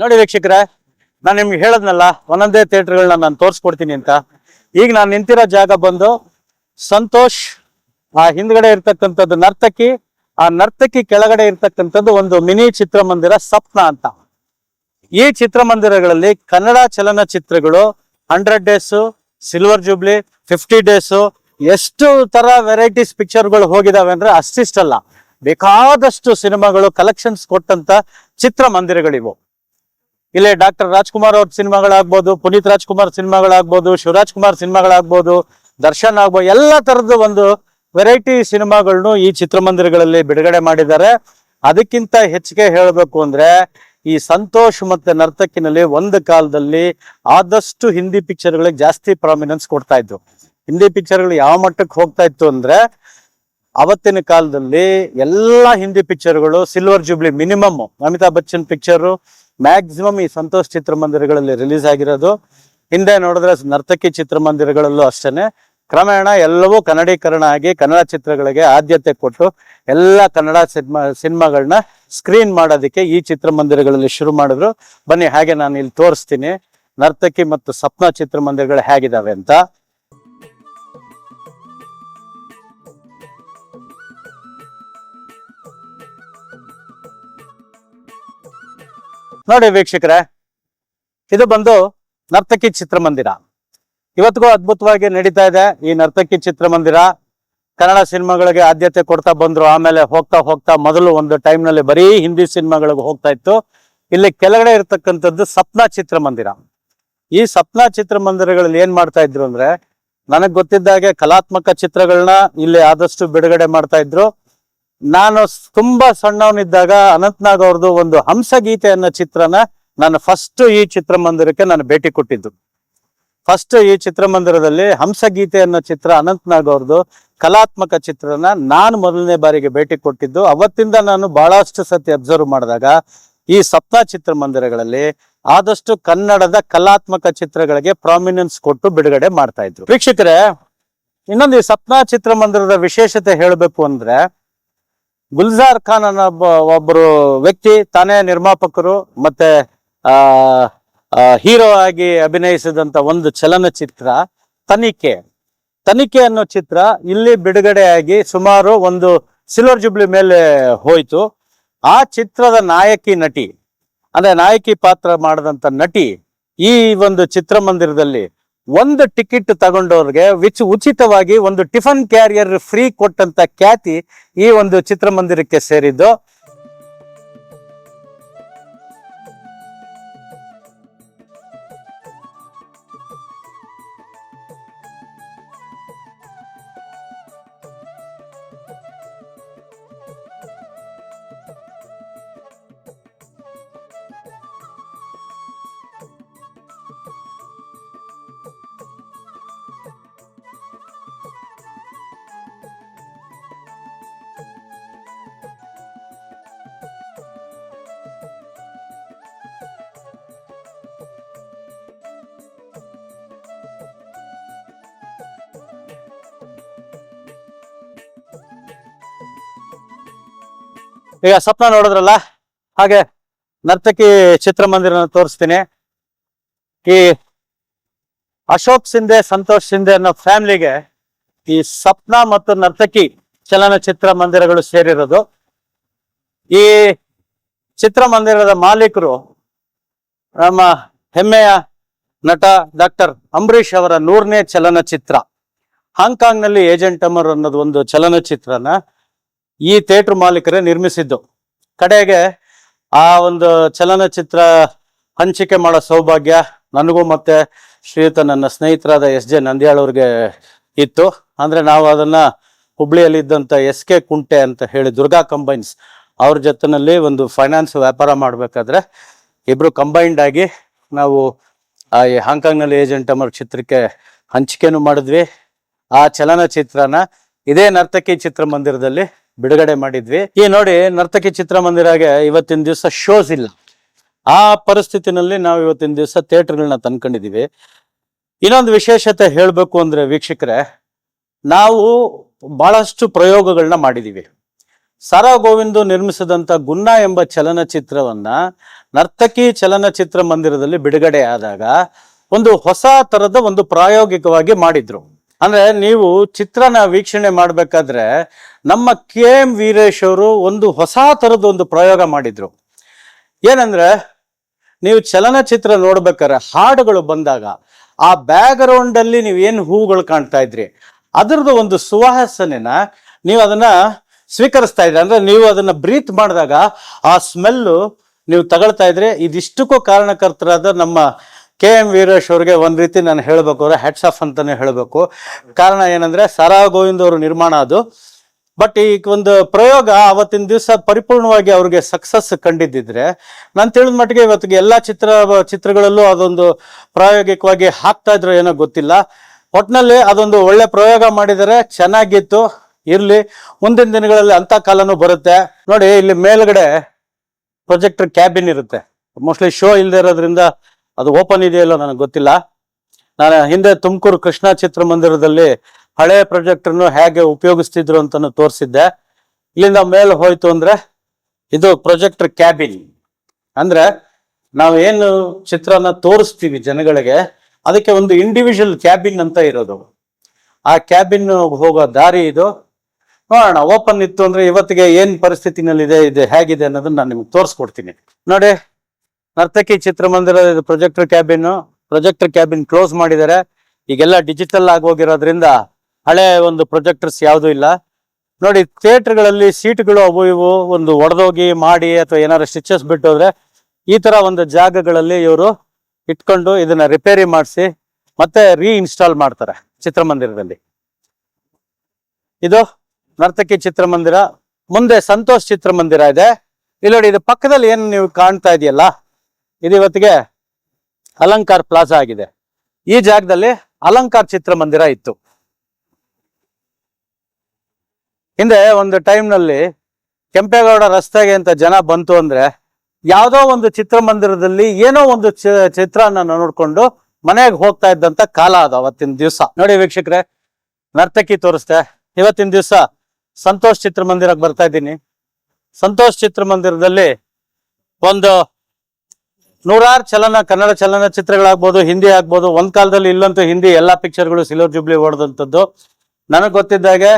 ನೋಡಿ ವೀಕ್ಷಕರೇ, ನಾನು ನಿಮ್ಗೆ ಹೇಳದ್ನಲ್ಲ, ಒಂದೊಂದೇ ಥಿಯೇಟರ್ಗಳನ್ನ ನಾನು ತೋರಿಸ್ಕೊಡ್ತೀನಿ ಅಂತ. ಈಗ ನಾನು ನಿಂತಿರೋ ಜಾಗ ಬಂದು ಸಂತೋಷ್, ಆ ಹಿಂದ್ಗಡೆ ಇರ್ತಕ್ಕಂಥದ್ದು ನರ್ತಕಿ, ಆ ನರ್ತಕಿ ಕೆಳಗಡೆ ಇರ್ತಕ್ಕಂಥದ್ದು ಒಂದು ಮಿನಿ ಚಿತ್ರಮಂದಿರ ಸಪ್ನ ಅಂತ. ಈ ಚಿತ್ರಮಂದಿರಗಳಲ್ಲಿ ಕನ್ನಡ ಚಲನಚಿತ್ರಗಳು hundred days, silver jubilee, fifty days, ಎಷ್ಟು ತರ ವೆರೈಟೀಸ್ ಪಿಕ್ಚರ್ಗಳು ಹೋಗಿದಾವೆ ಅಂದ್ರೆ ಅಷ್ಟಿಷ್ಟಲ್ಲ. ಬೇಕಾದಷ್ಟು ಸಿನಿಮಾಗಳು, ಕಲೆಕ್ಷನ್ಸ್ ಕೊಟ್ಟಂತ ಚಿತ್ರಮಂದಿರಗಳಿವು. ಇಲ್ಲಿ ಡಾಕ್ಟರ್ ರಾಜ್ಕುಮಾರ್ ಅವ್ರ ಸಿನಿಮಾಗಳಾಗ್ಬೋದು, ಪುನೀತ್ ರಾಜ್ಕುಮಾರ್ ಸಿನಿಮಾಗಳಾಗ್ಬೋದು, ಶಿವರಾಜ್ ಕುಮಾರ್ ಸಿನಿಮಾಗಳಾಗ್ಬೋದು, ದರ್ಶನ್ ಆಗ್ಬೋದು, ಎಲ್ಲ ತರದ ಒಂದು ವೆರೈಟಿ ಸಿನಿಮಾಗಳನ್ನು ಈ ಚಿತ್ರಮಂದಿರಗಳಲ್ಲಿ ಬಿಡುಗಡೆ ಮಾಡಿದ್ದಾರೆ. ಅದಕ್ಕಿಂತ ಹೆಚ್ಚಿಗೆ ಹೇಳಬೇಕು ಅಂದ್ರೆ ಈ ಸಂತೋಷ್ ಮತ್ತೆ ನರ್ತಕಿನಲ್ಲಿ ಒಂದು ಕಾಲದಲ್ಲಿ ಆದಷ್ಟು ಹಿಂದಿ ಪಿಕ್ಚರ್ಗಳಿಗೆ ಜಾಸ್ತಿ ಪ್ರಾಮಿನೆನ್ಸ್ ಕೊಡ್ತಾ ಇದ್ರು. ಹಿಂದಿ ಪಿಕ್ಚರ್ಗಳು ಯಾವ ಮಟ್ಟಕ್ಕೆ ಹೋಗ್ತಾ ಇತ್ತು ಅಂದ್ರೆ ಅವತ್ತಿನ ಕಾಲದಲ್ಲಿ ಎಲ್ಲಾ Hindi ಪಿಕ್ಚರ್ಗಳು silver jubilee minimum Amitabh Bachchan picture maximum ಈ ಸಂತೋಷ್ ಚಿತ್ರಮಂದಿರಗಳಲ್ಲಿ ರಿಲೀಸ್ ಆಗಿರೋದು. ಹಿಂದೆ ನೋಡಿದ್ರೆ ನರ್ತಕಿ ಚಿತ್ರಮಂದಿರಗಳಲ್ಲೂ ಅಷ್ಟೇನೆ. ಕ್ರಮೇಣ ಎಲ್ಲವೂ ಕನ್ನಡೀಕರಣ ಆಗಿ ಕನ್ನಡ ಚಿತ್ರಗಳಿಗೆ ಆದ್ಯತೆ ಕೊಟ್ಟು ಎಲ್ಲ ಕನ್ನಡ ಸಿನಿಮಾ, ಸಿನಿಮಾಗಳನ್ನ ಸ್ಕ್ರೀನ್ ಮಾಡೋದಕ್ಕೆ ಈ ಚಿತ್ರಮಂದಿರಗಳಲ್ಲಿ ಶುರು ಮಾಡಿದ್ರು. ಬನ್ನಿ, ಹಾಗೆ ನಾನು ಇಲ್ಲಿ ತೋರಿಸ್ತೀನಿ. ನರ್ತಕಿ ಮತ್ತು ಸಪ್ನ ಚಿತ್ರಮಂದಿರಗಳು ಹೇಗಿದಾವೆ ಅಂತ. ನೋಡಿ ವೀಕ್ಷಕರೇ, ಇದು ಬಂದು ನರ್ತಕಿ ಚಿತ್ರಮಂದಿರ. ಇವತ್ತಿಗೂ ಅದ್ಭುತವಾಗಿ ನಡೀತಾ ಇದೆ ಈ ನರ್ತಕಿ ಚಿತ್ರಮಂದಿರ. ಕನ್ನಡ ಸಿನಿಮಾಗಳಿಗೆ ಆದ್ಯತೆ ಕೊಡ್ತಾ ಬಂದ್ರು, ಆಮೇಲೆ ಹೋಗ್ತಾ ಹೋಗ್ತಾ ಮೊದಲು ಒಂದು ಟೈಮ್ನಲ್ಲಿ ನಲ್ಲಿ ಬರೀ ಹಿಂದಿ ಸಿನಿಮಾಗಳಿಗೆ ಹೋಗ್ತಾ ಇತ್ತು. ಇಲ್ಲಿ ಕೆಳಗಡೆ ಇರತಕ್ಕಂಥದ್ದು ಸಪ್ನಾ ಚಿತ್ರಮಂದಿರ. ಈ ಸಪ್ನಾ ಚಿತ್ರಮಂದಿರಗಳಲ್ಲಿ ಏನ್ ಮಾಡ್ತಾ ಇದ್ರು ಅಂದ್ರೆ, ನನಗ್ ಗೊತ್ತಿದ್ದಾಗೆ ಕಲಾತ್ಮಕ ಚಿತ್ರಗಳನ್ನ ಇಲ್ಲಿ ಆದಷ್ಟು ಬಿಡುಗಡೆ ಮಾಡ್ತಾ ಇದ್ರು. ನಾನು ತುಂಬಾ ಸಣ್ಣವನಿದ್ದಾಗ ಅನಂತ್ನಾಗ್ ಅವ್ರದ್ದು ಒಂದು ಹಂಸಗೀತೆ ಅನ್ನೋ ಚಿತ್ರನ ನಾನು ಫಸ್ಟ್ ಈ ಚಿತ್ರಮಂದಿರಕ್ಕೆ ನಾನು ಭೇಟಿ ಕೊಟ್ಟಿದ್ದು. ಫಸ್ಟ್ ಈ ಚಿತ್ರಮಂದಿರದಲ್ಲಿ ಹಂಸಗೀತೆ ಅನ್ನೋ ಚಿತ್ರ ಅನಂತ್ನಾಗ್ ಅವ್ರದ್ದು ಕಲಾತ್ಮಕ ಚಿತ್ರನ ನಾನು ಮೊದಲನೇ ಬಾರಿಗೆ ಭೇಟಿ ಕೊಟ್ಟಿದ್ದು. ಅವತ್ತಿಂದ ನಾನು ಬಹಳಷ್ಟು ಸತಿ ಅಬ್ಸರ್ವ್ ಮಾಡಿದಾಗ ಈ ಸಪ್ತ ಚಿತ್ರಮಂದಿರಗಳಲ್ಲಿ ಆದಷ್ಟು ಕನ್ನಡದ ಕಲಾತ್ಮಕ ಚಿತ್ರಗಳಿಗೆ ಪ್ರಾಮಿನೆನ್ಸ್ ಕೊಟ್ಟು ಬಿಡುಗಡೆ ಮಾಡ್ತಾ ಇದ್ರು. ವೀಕ್ಷಕರೇ, ಇನ್ನೊಂದು ಈ ಸಪ್ನಾ ಚಿತ್ರಮಂದಿರದ ವಿಶೇಷತೆ ಹೇಳಬೇಕು ಅಂದ್ರೆ ಗುಲ್ಜಾರ್ ಖಾನ್ ಅನ್ನೋ ಒಬ್ಬ ಒಬ್ಬರು ವ್ಯಕ್ತಿ, ತಾನೇ ನಿರ್ಮಾಪಕರು, ಮತ್ತೆ ಆ, ಹೀರೋ ಆಗಿ ಅಭಿನಯಿಸಿದಂತ ಒಂದು ಚಲನಚಿತ್ರ ತನಿಖೆ. ತನಿಖೆ ಅನ್ನೋ ಚಿತ್ರ ಇಲ್ಲಿ ಬಿಡುಗಡೆಯಾಗಿ ಸುಮಾರು ಒಂದು ಸಿಲ್ವರ್ ಜುಬ್ಲಿ ಮೇಲೆ ಹೋಯ್ತು. ಆ ಚಿತ್ರದ ನಾಯಕಿ ನಟಿ, ಅಂದ್ರೆ ನಾಯಕಿ ಪಾತ್ರ ಮಾಡಿದಂತ ನಟಿ ಈ ಒಂದು ಚಿತ್ರಮಂದಿರದಲ್ಲಿ ಒಂದು ಟಿಕೆಟ್ ತಗೊಂಡವ್ರಿಗೆ ವಿಚ್ ಉಚಿತವಾಗಿ ಒಂದು ಟಿಫನ್ ಕ್ಯಾರಿಯರ್ ಫ್ರೀ ಕೊಟ್ಟಂತ ಖ್ಯಾತಿ ಈ ಒಂದು ಚಿತ್ರಮಂದಿರಕ್ಕೆ ಸೇರಿದ್ದು. ಈಗ ಸ್ವಪ್ನ ನೋಡಿದ್ರಲ್ಲ? ಹಾಗೆ ನರ್ತಕಿ ಚಿತ್ರಮಂದಿರನ ತೋರಿಸ್ತೀನಿ. ಈ ಅಶೋಕ್ ಸಿಂಧೆ, ಸಂತೋಷ್ ಸಿಂಧೆ ಅನ್ನೋ ಫ್ಯಾಮಿಲಿಗೆ ಈ ಸ್ವಪ್ನ ಮತ್ತು ನರ್ತಕಿ ಚಲನಚಿತ್ರ ಮಂದಿರಗಳು ಸೇರಿರೋದು. ಈ ಚಿತ್ರಮಂದಿರದ ಮಾಲೀಕರು ನಮ್ಮ ಹೆಮ್ಮೆಯ ನಟ ಡಾಕ್ಟರ್ ಅಂಬರೀಷ್ ಅವರ ನೂರನೇ ಚಲನಚಿತ್ರ. ಹಾಂಗ್ಕಾಂಗ್ನಲ್ಲಿ ಏಜೆಂಟ್ ಅಮರ್ ಅನ್ನೋದು ಒಂದು ಚಲನಚಿತ್ರನ ಈ ಥಿಯೇಟರ್ ಮಾಲೀಕರೇ ನಿರ್ಮಿಸಿದ್ದು. ಕಡೆಗೆ ಆ ಒಂದು ಚಲನಚಿತ್ರ ಹಂಚಿಕೆ ಮಾಡೋ ಸೌಭಾಗ್ಯ ನನಗೂ ಮತ್ತೆ ಶ್ರೀಯುತ ನನ್ನ ಸ್ನೇಹಿತರಾದ ಎಸ್ ಜೆ ನಂದ್ಯಾಳ್ ಅವ್ರಿಗೆ ಇತ್ತು. ಅಂದ್ರೆ ನಾವು ಅದನ್ನ ಹುಬ್ಳಿಯಲ್ಲಿ ಇದ್ದಂತ ಎಸ್ ಕೆ ಕುಂಟೆ ಅಂತ ಹೇಳಿ ದುರ್ಗಾ ಕಂಬೈನ್ಸ್ ಅವ್ರ ಜೊತೆನಲ್ಲಿ ಒಂದು ಫೈನಾನ್ಸ್ ವ್ಯಾಪಾರ ಮಾಡಬೇಕಾದ್ರೆ ಇಬ್ರು ಕಂಬೈನ್ಡ್ ಆಗಿ ನಾವು ಈ ಹಾಂಗ್ಕಾಂಗ್ನಲ್ಲಿ ಏಜೆಂಟ್ ಅಮರ್ ಚಿತ್ರಕ್ಕೆ ಹಂಚಿಕೆನೂ ಮಾಡಿದ್ವಿ. ಆ ಚಲನಚಿತ್ರನ ಇದೇ ನರ್ತಕಿ ಚಿತ್ರಮಂದಿರದಲ್ಲಿ ಬಿಡುಗಡೆ ಮಾಡಿದ್ವಿ. ಈ ನೋಡಿ ನರ್ತಕಿ ಚಿತ್ರಮಂದಿರಾಗೆ ಇವತ್ತಿನ ದಿವಸ ಶೋಸ್ ಇಲ್ಲ. ಆ ಪರಿಸ್ಥಿತಿನಲ್ಲಿ ನಾವು ಇವತ್ತಿನ ದಿವಸ ಥಿಯೇಟರ್ಗಳನ್ನ ತಂದ್ಕೊಂಡಿದೀವಿ ಇನ್ನೊಂದು ವಿಶೇಷತೆ ಹೇಳಬೇಕು ಅಂದ್ರೆ ವೀಕ್ಷಕರೇ, ನಾವು ಬಹಳಷ್ಟು ಪ್ರಯೋಗಗಳನ್ನ ಮಾಡಿದೀವಿ ಸಾರಾ ಗೋವಿಂದು ನಿರ್ಮಿಸಿದಂತ ಗುನ್ನ ಎಂಬ ಚಲನಚಿತ್ರವನ್ನ ನರ್ತಕಿ ಚಲನಚಿತ್ರ ಮಂದಿರದಲ್ಲಿ ಬಿಡುಗಡೆ ಆದಾಗ ಒಂದು ಹೊಸ ತರದ ಒಂದು ಪ್ರಾಯೋಗಿಕವಾಗಿ ಮಾಡಿದ್ರು. ಅಂದ್ರೆ ನೀವು ಚಿತ್ರನ ವೀಕ್ಷಣೆ ಮಾಡ್ಬೇಕಾದ್ರೆ ನಮ್ಮ ಕೆ ಎಂ ವೀರೇಶ್ ಅವರು ಒಂದು ಹೊಸ ತರದ ಒಂದು ಪ್ರಯೋಗ ಮಾಡಿದ್ರು. ಏನಂದ್ರೆ ನೀವು ಚಲನಚಿತ್ರ ನೋಡ್ಬೇಕಾದ್ರೆ ಹಾಡುಗಳು ಬಂದಾಗ ಆ ಬ್ಯಾಕ್ ಅಲ್ಲಿ ನೀವು ಏನು ಹೂಗಳು ಕಾಣ್ತಾ ಇದ್ರಿ, ಅದ್ರದ್ದು ಒಂದು ಸುವಾಸನೆನ ನೀವು ಅದನ್ನ ಸ್ವೀಕರಿಸ್ತಾ ಇದ್ರಿ. ಅಂದ್ರೆ ನೀವು ಅದನ್ನ ಬ್ರೀತ್ ಮಾಡಿದಾಗ ಆ ಸ್ಮೆಲ್ಲು ನೀವು ತಗೊಳ್ತಾ ಇದ್ರೆ. ಇದಿಷ್ಟಕ್ಕೂ ಕಾರಣಕರ್ತರಾದ ನಮ್ಮ ಕೆ ಎಂ ವೀರೇಶ್ ಅವ್ರಿಗೆ ಒಂದು ರೀತಿ ನಾನು ಹೇಳಬೇಕು ಅವರ ಹೆಡ್ಸ್ ಆಫ್ ಅಂತಾನೆ ಹೇಳಬೇಕು. ಕಾರಣ ಏನಂದ್ರೆ ಸರಾ ಗೋವಿಂದ್ ಅವರು ನಿರ್ಮಾಣ ಅದು. ಬಟ್ ಈ ಒಂದು ಪ್ರಯೋಗ ಅವತ್ತಿನ ದಿವಸ ಪರಿಪೂರ್ಣವಾಗಿ ಅವ್ರಿಗೆ ಸಕ್ಸಸ್ ಕಂಡಿದ್ದಿದ್ರೆ, ನಾನು ತಿಳಿದ ಮಟ್ಟಿಗೆ ಇವತ್ತಿಗೆ ಎಲ್ಲಾ ಚಿತ್ರ, ಚಿತ್ರಗಳಲ್ಲೂ ಅದೊಂದು ಪ್ರಾಯೋಗಿಕವಾಗಿ ಹಾಕ್ತಾ ಇದ್ರು ಏನೋ ಗೊತ್ತಿಲ್ಲ. ಒಟ್ಟಿನಲ್ಲಿ ಅದೊಂದು ಒಳ್ಳೆ ಪ್ರಯೋಗ ಮಾಡಿದರೆ ಚೆನ್ನಾಗಿತ್ತು, ಇರ್ಲಿ. ಮುಂದಿನ ದಿನಗಳಲ್ಲಿ ಅಂತ ಕಾಲನೂ ಬರುತ್ತೆ. ನೋಡಿ, ಇಲ್ಲಿ ಮೇಲ್ಗಡೆ ಪ್ರೊಜೆಕ್ಟರ್ ಕ್ಯಾಬಿನ್ ಇರುತ್ತೆ. ಮೋಸ್ಟ್ಲಿ ಶೋ ಇಲ್ಲದೆ ಇರೋದ್ರಿಂದ ಅದು ಓಪನ್ ಇದೆಯಲ್ಲೋ ನನಗೆ ಗೊತ್ತಿಲ್ಲ. ನಾನು ಹಿಂದೆ ತುಮಕೂರು ಕೃಷ್ಣ ಚಿತ್ರಮಂದಿರದಲ್ಲಿ ಹಳೆ ಪ್ರೊಜೆಕ್ಟರ್ನು ಹೇಗೆ ಉಪಯೋಗಿಸ್ತಿದ್ರು ಅಂತ ತೋರಿಸಿದ್ದೆ. ಇಲ್ಲಿಂದ ಮೇಲೆ ಹೋಯ್ತು ಅಂದ್ರೆ ಇದು ಪ್ರೊಜೆಕ್ಟರ್ ಕ್ಯಾಬಿನ್ ಅಂದ್ರೆ ನಾವು ಏನು ಚಿತ್ರನ ತೋರಿಸ್ತೀವಿ ಜನಗಳಿಗೆ, ಅದಕ್ಕೆ ಒಂದು ಇಂಡಿವಿಜುವಲ್ ಕ್ಯಾಬಿನ್ ಅಂತ ಇರೋದು. ಆ ಕ್ಯಾಬಿನ್ ಹೋಗೋ ದಾರಿ ಇದು. ನೋಡೋಣ ಓಪನ್ ಇತ್ತು ಅಂದ್ರೆ ಇವತ್ತಿಗೆ ಏನ್ ಪರಿಸ್ಥಿತಿನಲ್ಲಿದೆ, ಇದೆ ಹೇಗಿದೆ ಅನ್ನೋದನ್ನ ನಾನು ನಿಮ್ಗೆ ತೋರಿಸ್ಕೊಡ್ತೀನಿ. ನೋಡಿ. ನರ್ತಕಿ ಚಿತ್ರಮಂದಿರ projector cabin projector cabin close ಮಾಡಿದ್ದಾರೆ. ಈಗೆಲ್ಲ ಡಿಜಿಟಲ್ ಆಗಿ ಹೋಗಿರೋದ್ರಿಂದ ಹಳೆ ಒಂದು ಪ್ರೊಜೆಕ್ಟರ್ಸ್ ಯಾವುದೂ ಇಲ್ಲ. ನೋಡಿ ಥಿಯೇಟರ್ಗಳಲ್ಲಿ ಸೀಟ್ಗಳು ಅವು ಇವು ಒಂದು ಒಡೆದೋಗಿ ಮಾಡಿ ಅಥವಾ ಏನಾರು ಸ್ಟಿಚಸ್ ಬಿಟ್ಟು ಹೋದ್ರೆ ಈ ತರ ಒಂದು ಜಾಗಗಳಲ್ಲಿ ಇವರು ಇಟ್ಕೊಂಡು ಇದನ್ನ ರಿಪೇರಿ ಮಾಡಿಸಿ ಮತ್ತೆ ರೀ ಇನ್ಸ್ಟಾಲ್ ಮಾಡ್ತಾರೆ ಚಿತ್ರಮಂದಿರದಲ್ಲಿ. ಇದು ನರ್ತಕಿ ಚಿತ್ರಮಂದಿರ. ಮುಂದೆ ಸಂತೋಷ್ ಚಿತ್ರಮಂದಿರ ಇದೆ. ಇಲ್ಲಿ ನೋಡಿ, ಇದು ಪಕ್ಕದಲ್ಲಿ ಏನು ನೀವು ಕಾಣ್ತಾ ಇದೆಯಲ್ಲ? ಇದು ಇವತ್ತಿಗೆ ಅಲಂಕಾರ್ ಪ್ಲಾಜಾ ಆಗಿದೆ. ಈ ಜಾಗದಲ್ಲಿ ಅಲಂಕಾರ್ ಚಿತ್ರಮಂದಿರ ಇತ್ತು. ಹಿಂದೆ ಒಂದು ಟೈಮ್ನಲ್ಲಿ ನಲ್ಲಿ ಕೆಂಪೇಗೌಡ ರಸ್ತೆಗೆ ಅಂತ ಜನ ಬಂತು ಅಂದ್ರೆ ಯಾವುದೋ ಒಂದು ಚಿತ್ರಮಂದಿರದಲ್ಲಿ ಏನೋ ಒಂದು ಚಿತ್ರನ ನೋಡ್ಕೊಂಡು ಮನೆಗೆ ಹೋಗ್ತಾ ಇದ್ದಂತ ಕಾಲ ಅದು ಅವತ್ತಿನ ದಿವಸ. ನೋಡಿ ವೀಕ್ಷಕರೇ, ನರ್ತಕಿ ತೋರಿಸ್ತೆ. ಇವತ್ತಿನ ದಿವಸ ಸಂತೋಷ್ ಚಿತ್ರಮಂದಿರಕ್ಕೆ ಬರ್ತಾ ಇದ್ದೀನಿ. ಸಂತೋಷ್ ಚಿತ್ರಮಂದಿರದಲ್ಲಿ ಒಂದು ನೂರಾರು ಚಲನ ಕನ್ನಡ ಚಲನಚಿತ್ರಗಳಾಗ್ಬೋದು, ಹಿಂದಿ ಆಗ್ಬೋದು, ಒಂದ್ ಕಾಲದಲ್ಲಿ ಇಲ್ಲಂತೂ ಹಿಂದಿ ಎಲ್ಲಾ ಪಿಕ್ಚರ್ಗಳು ಸಿಲ್ವರ್ ಜುಬ್ಲಿ ಹೊಡೆದಂಥದ್ದು ನನಗೆ ಗೊತ್ತಿದ್ದಾಗೆ